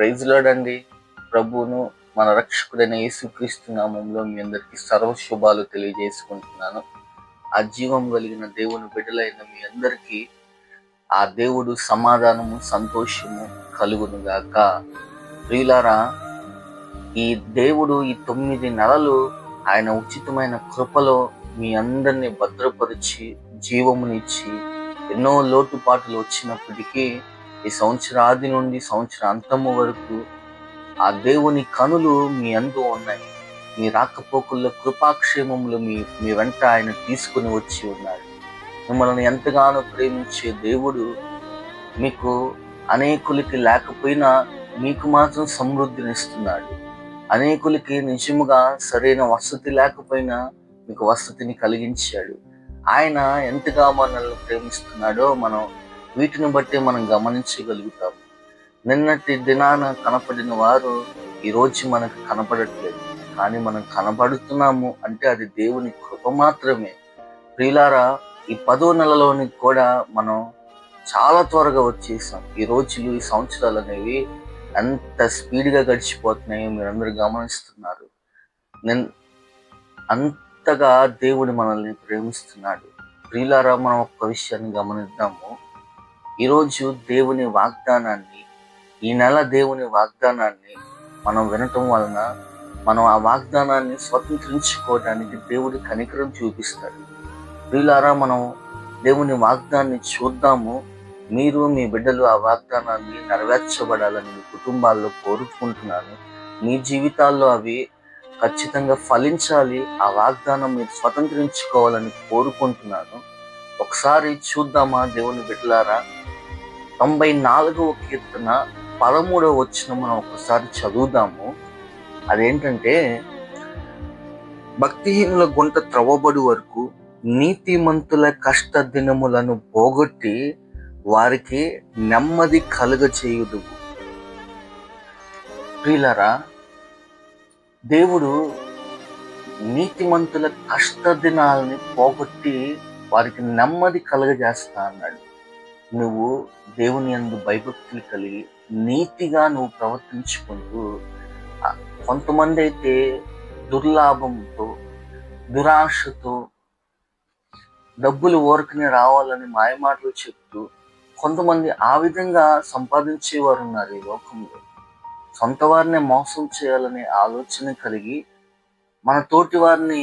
Praise లాడండి ప్రభువును మన రక్షకుడైన యేసుక్రీస్తు నామంలో మీ అందరికీ సర్వశుభాలు తెలియజేసుకుంటున్నాను. ఆ జీవం కలిగిన దేవుని బిడ్డలైన మీ అందరికీ ఆ దేవుడు సమాధానము సంతోషము కలుగును గాక. ప్రియులారా ఈ దేవుడు ఈ తొమ్మిది నెలలు ఆయన ఉచితమైన కృపలో మీ అందరినీ భద్రపరిచి జీవమునిచ్చి ఎన్నో లోటుపాట్లు వచ్చినప్పటికీ ఈ సంవత్సరాది నుండి సంవత్సర అంతము వరకు ఆ దేవుని కనులు మీ అందు ఉన్నాయి. మీ రాకపోకల్లో కృపాక్షేమములు మీ మీ వెంట ఆయన తీసుకుని వచ్చి ఉన్నాడు మిమ్మల్ని ఎంతగానో ప్రేమించే దేవుడు మీకు అనేకులకి లేకపోయినా మీకు మాత్రం సమృద్ధినిస్తున్నాడు. అనేకులకి నిజముగా సరైన వసతి లేకపోయినా మీకు వసతిని కలిగించాడు. ఆయన ఎంతగా మనల్ని ప్రేమిస్తున్నాడో మనం వీటిని బట్టి మనం గమనించగలుగుతాం. నిన్నటి దినాన కనపడిన వారు ఈ రోజు మనకు కనపడట్లేదు. కానీ మనం కనపడుతున్నాము అంటే అది దేవుని కృప మాత్రమే. ప్రియులారా ఈ పదో నెలలోని కూడా మనం చాలా త్వరగా వచ్చేసాం. ఈ రోజులు ఈ సంవత్సరాలు అనేవి ఎంత స్పీడ్గా గడిచిపోతున్నాయో మీరందరూ గమనిస్తున్నారు. నేను అంతగా దేవుడు మనల్ని ప్రేమిస్తున్నాడు. ప్రియులారా మనం ఒక్క విషయాన్ని గమనిద్దాము. ఈరోజు దేవుని వాగ్దానాన్ని ఈ నెల దేవుని వాగ్దానాన్ని మనం వినటం వలన మనం ఆ వాగ్దానాన్ని స్వతంత్రించుకోవడానికి దేవుడి కనికరం చూపిస్తాడు. వీళ్ళారా మనం దేవుని వాగ్దాన్ని చూద్దాము. మీరు మీ బిడ్డలు ఆ వాగ్దానాన్ని నెరవేర్చబడాలని మీ కుటుంబాల్లో కోరుకుంటున్నాను. మీ జీవితాల్లో అవి ఖచ్చితంగా ఫలించాలి. ఆ వాగ్దానం మీరు స్వతంత్రించుకోవాలని కోరుకుంటున్నాను. ఒకసారి చూద్దామా దేవుని బిడ్డలారా? తొంభై నాలుగవ కీర్తన పదమూడవ వచ్చిన మనం ఒకసారి చదువుదాము. అదేంటంటే భక్తిహీనుల గుంట త్రవ్వబడి వరకు నీతిమంతుల కష్ట దినములను పోగొట్టి వారికి నెమ్మది కలుగ చేయుదు ప్రియులరా దేవుడు నీతిమంతుల కష్ట దినాలని పోగొట్టి వారికి నెమ్మది కలుగజేస్తా అన్నాడు. నువ్వు దేవుని అందు భయభక్తులు కలిగి నీతిగా నువ్వు ప్రవర్తించుకుంటూ కొంతమంది అయితే దుర్లాభంతో దురాశతో డబ్బులు ఊరకనే రావాలని మాయమాటలు చెప్తూ కొంతమంది ఆ విధంగా సంపాదించేవారు ఉన్నారు ఈ లోకంలో. సొంత వారిని మోసం చేయాలనే ఆలోచన కలిగి మన తోటి వారిని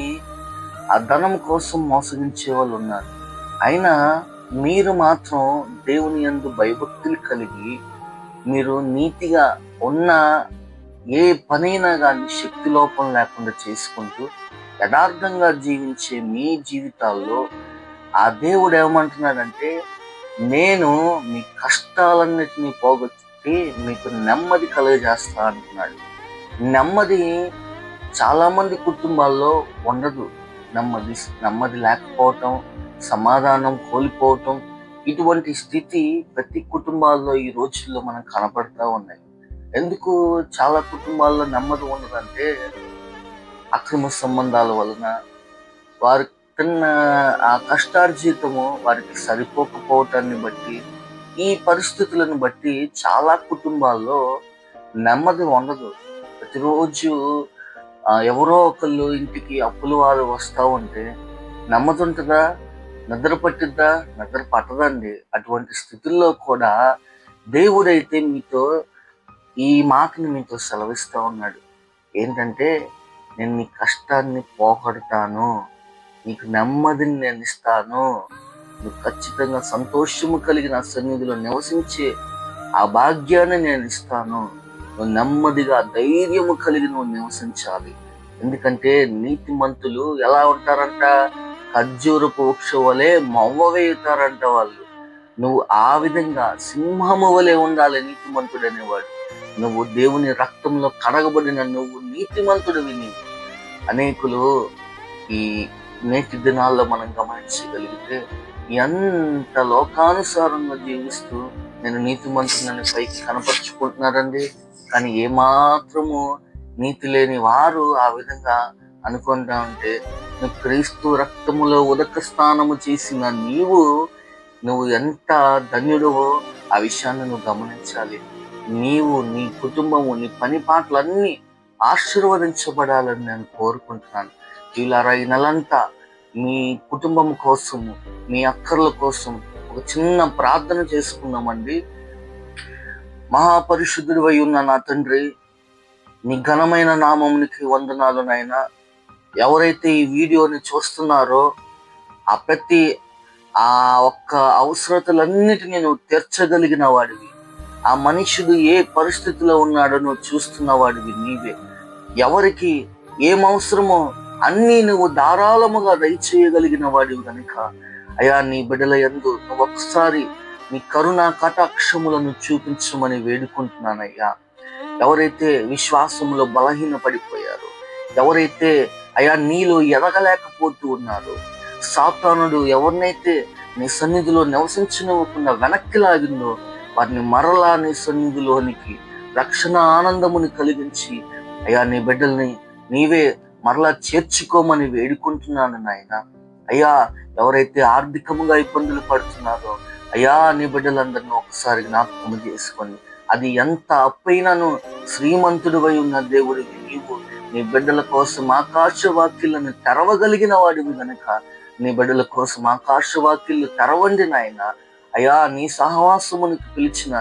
ఆ ధనం కోసం మోసగించే వాళ్ళు ఉన్నారు. అయినా మీరు మాత్రం దేవుని యందు భయభక్తులు కలిగి మీరు నీతిగా ఉన్న ఏ పనైనా కానీ శక్తి లోపం లేకుండా చేసుకుంటూ యథార్థంగా జీవించే మీ జీవితాల్లో ఆ దేవుడు ఏమంటున్నాడంటే నేను మీ కష్టాలన్నిటినీ పోగొట్టి మీకు నెమ్మది కలుగజేస్తా అంటున్నాడు. నెమ్మది చాలామంది కుటుంబాల్లో ఉండదు. నెమ్మది నెమ్మది లేకపోవటం సమాధానం కోల్పోవటం ఇటువంటి స్థితి ప్రతి కుటుంబాల్లో ఈ రోజుల్లో మనం కనపడతా ఉన్నాయి. ఎందుకు చాలా కుటుంబాల్లో నెమ్మది ఉండదంటే అక్రమ సంబంధాల వలన వారు తిన్న ఆ కష్టార్జితము వారికి సరిపోకపోవటాన్ని బట్టి ఈ పరిస్థితులను బట్టి చాలా కుటుంబాల్లో నెమ్మది ఉండదు. ప్రతిరోజు ఎవరో ఒకళ్ళు ఇంటికి అప్పులు వాళ్ళు వస్తూ ఉంటే నెమ్మది నిద్ర పట్టిద్దా? నిద్ర పట్టదండి. అటువంటి స్థితుల్లో కూడా దేవుడైతే మీతో ఈ మాటను మీతో సెలవిస్తూ ఉన్నాడు. ఏంటంటే నేను నీ కష్టాన్ని పోగొడతాను. నీకు నెమ్మదిని నేను ఇస్తాను. నువ్వు ఖచ్చితంగా సంతోషము కలిగిన సన్నిధిలో నివసించే ఆ భాగ్యాన్ని నేను ఇస్తాను. నువ్వు నెమ్మదిగా ధైర్యము కలిగి నువ్వు నివసించాలి. ఎందుకంటే నీతిమంతులు ఎలా ఉంటారంట? ఖర్జూరపు వృక్ష వలె మవ్వ వేయుతారంట వాళ్ళు. నువ్వు ఆ విధంగా సింహము వలె ఉండాలి నీతిమంతుడు అనేవాడు. నువ్వు దేవుని రక్తంలో కడగబడిన నువ్వు నీతిమంతుడు విని అనేకులు ఈ నేటి దినాల్లో మనం గమనించగలిగితే ఎంత లోకానుసారంగా జీవిస్తూ నేను నీతిమంతుడని పైకి కనపరుచుకుంటున్నారండి కానీ ఏమాత్రము నీతి లేని వారు ఆ విధంగా అనుకుంటా ఉంటే నువ్వు క్రీస్తు రక్తములో ఉదక స్నానము చేసిన నీవు నువ్వు ఎంత ధన్యుడవో ఆ విషయాన్ని నువ్వు గమనించాలి. నీవు నీ కుటుంబము నీ పని పాటలన్నీ ఆశీర్వదించబడాలని నేను కోరుకుంటున్నాను. వీళ్ళ ఈ నెలంతా మీ కుటుంబం కోసము మీ అక్కర్ల కోసం ఒక చిన్న ప్రార్థన చేసుకున్నామండి. మహాపరిశుద్ధుడు అయి ఉన్న నా తండ్రి నీ ఘనమైన నామమునికి వందనాలు నాయన. ఎవరైతే ఈ వీడియోని చూస్తున్నారో ఆ ప్రతి ఆ ఒక్క అవసరతలన్నిటిని నువ్వు తీర్చగలిగిన వాడివి. ఆ మనుషుడు ఏ పరిస్థితిలో ఉన్నాడో నువ్వు చూస్తున్న వాడివి నీవే. ఎవరికి ఏం అవసరమో అన్నీ నువ్వు ధారాళముగా దయచేయగలిగిన వాడివి కనుక అయా నీ బిడ్డల యందు నువ్వు ఒకసారి నీ కరుణ కటాక్షములను చూపించమని వేడుకుంటున్నానయ్యా. ఎవరైతే విశ్వాసంలో బలహీన పడిపోయారో ఎవరైతే అయా నీలో ఎదగలేకపోతూ ఉన్నారు సాతానుడు ఎవరినైతే నీ సన్నిధిలో నివసించనివ్వకుండా వెనక్కి లాగిందో వారిని మరలా నీ సన్నిధిలోనికి రక్షణ ఆనందముని కలిగించి అయ్యా నీ బిడ్డల్ని నీవే మరలా చేర్చుకోమని వేడుకుంటున్నాను నాయనా. అయ్యా ఎవరైతే ఆర్థికముగా ఇబ్బందులు పడుతున్నారో అయ్యా నీ బిడ్డలందరినీ ఒకసారి జ్ఞాపకం చేసుకొని అది ఎంత అప్పైనాను శ్రీమంతుడివై ఉన్న దేవుడికి నీవు నీ బిడ్డల కోసం ఆకాశ వాక్యులను తెరవగలిగిన వాడివి గనక నీ బిడ్డల కోసం ఆకాశ వాక్యులు తెరవండి నాయన. అయ్యా నీ సహవాసమునికి పిలిచిన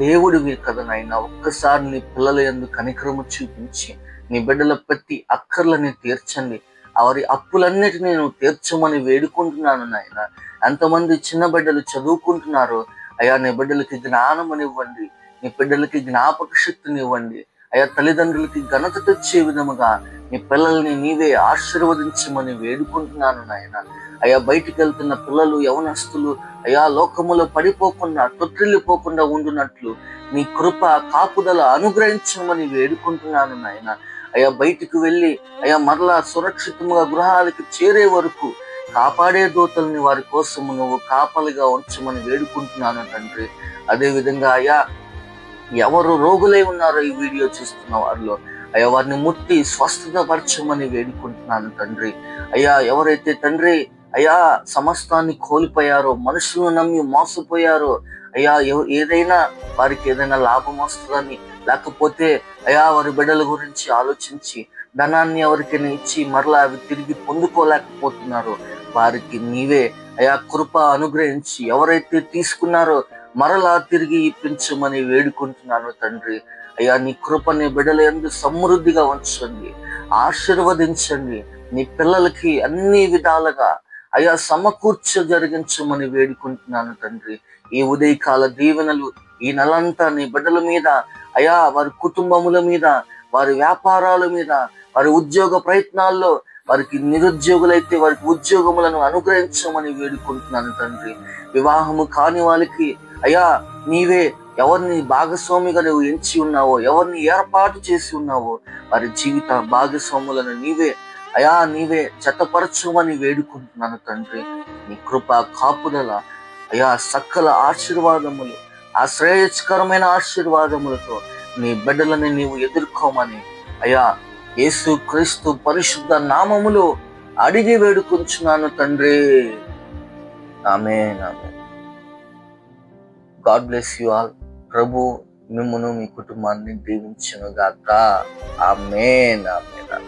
దేవుడివి కదా నాయన ఒక్కసారి నీ పిల్లల ఎందు కనికరము చూపించి నీ బిడ్డల ప్రతి అక్కర్లని తీర్చండి. వారి అప్పులన్నిటినీ నేను తీర్చమని వేడుకుంటున్నాను నాయన. ఎంతమంది చిన్న బిడ్డలు చదువుకుంటున్నారో అయ్యా నీ బిడ్డలకి జ్ఞానమునివ్వండి. నీ బిడ్డలకి జ్ఞాపక శక్తిని ఇవ్వండి అయ్యా తల్లిదండ్రులకి ఘనత తెచ్చే విధముగా నీ పిల్లల్ని నీవే ఆశీర్వదించమని వేడుకుంటున్నాను నాయన. అయ్యా బయటికి వెళ్తున్న పిల్లలు యవనస్తులు అయా లోకములో పడిపోకుండా తొట్టిల్లిపోకుండా ఉండునట్లు నీ కృప కాపుదల అనుగ్రహించమని వేడుకుంటున్నాను నాయన. అయ్యా బయటికి వెళ్ళి అయ్యా మరలా సురక్షితంగా గృహాలకి చేరే వరకు కాపాడే దూతల్ని వారి కోసము నువ్వు కాపలిగా ఉంచమని వేడుకుంటున్నాను తండ్రి. అదేవిధంగా అయా అయ్యా ఎవరు రోగులై ఉన్నారో ఈ వీడియో చూస్తున్న వారిలో అయ్యా వారిని ముట్టి స్వస్థత పరచమని వేడుకుంటున్నాను తండ్రి. అయ్యా ఎవరైతే తండ్రి అయ్యా సమస్తాన్ని కోల్పోయారో మనుషులను నమ్మి మోసపోయారో అయ్యా ఎవ- ఏదైనా వారికి ఏదైనా లాభం వస్తుందని లేకపోతే అయ్యా వారి బిడ్డల గురించి ఆలోచించి ధనాన్ని ఎవరికైనా ఇచ్చి మరలా అవి తిరిగి పొందుకోలేకపోతున్నారు వారికి నీవే అయా కృప అనుగ్రహించి ఎవరైతే తీసుకున్నారో మరలా తిరిగి ఇప్పించమని వేడుకుంటున్నాను తండ్రి. అయ్యా నీ కృప నీ బిడ్డల ఎందు సమృద్ధిగా ఉంచండి ఆశీర్వదించండి. నీ పిల్లలకి అన్ని విధాలుగా అయా సమకూర్చ జరిగించమని వేడుకుంటున్నాను తండ్రి. ఈ ఉదయకాల దీవెనలు ఈ నెలంతా నీ బిడ్డల మీద అయా వారి కుటుంబముల మీద వారి వ్యాపారాల మీద వారి ఉద్యోగ ప్రయత్నాల్లో వారికి నిరుద్యోగులైతే వారికి ఉద్యోగములను అనుగ్రహించమని వేడుకుంటున్నాను తండ్రి. వివాహము కాని వాళ్ళకి అయ్యా నీవే ఎవరిని భాగస్వామిగా నువ్వు ఎంచి ఉన్నావో ఎవరిని ఏర్పాటు చేసి ఉన్నావో వారి జీవిత భాగస్వాములను నీవే అయా నీవే జతపరచమని వేడుకుంటున్నాను తండ్రి. నీ కృప కాపుదల అయా సకల ఆశీర్వాదములు ఆ శ్రేయస్కరమైన ఆశీర్వాదములతో నీ బిడ్డలని నీవు ఎదుర్కోమని. అయా యేసు క్రీస్తు పరిశుద్ధ నామములు అడిగి వేడుకుంటున్నాను తండ్రి. ఆమె ఆమె గాడ్ బ్లెస్ యు ఆల్. ప్రభు మిమ్మను మీ కుటుంబాన్ని దీవించను గాక ఆమె ఆమె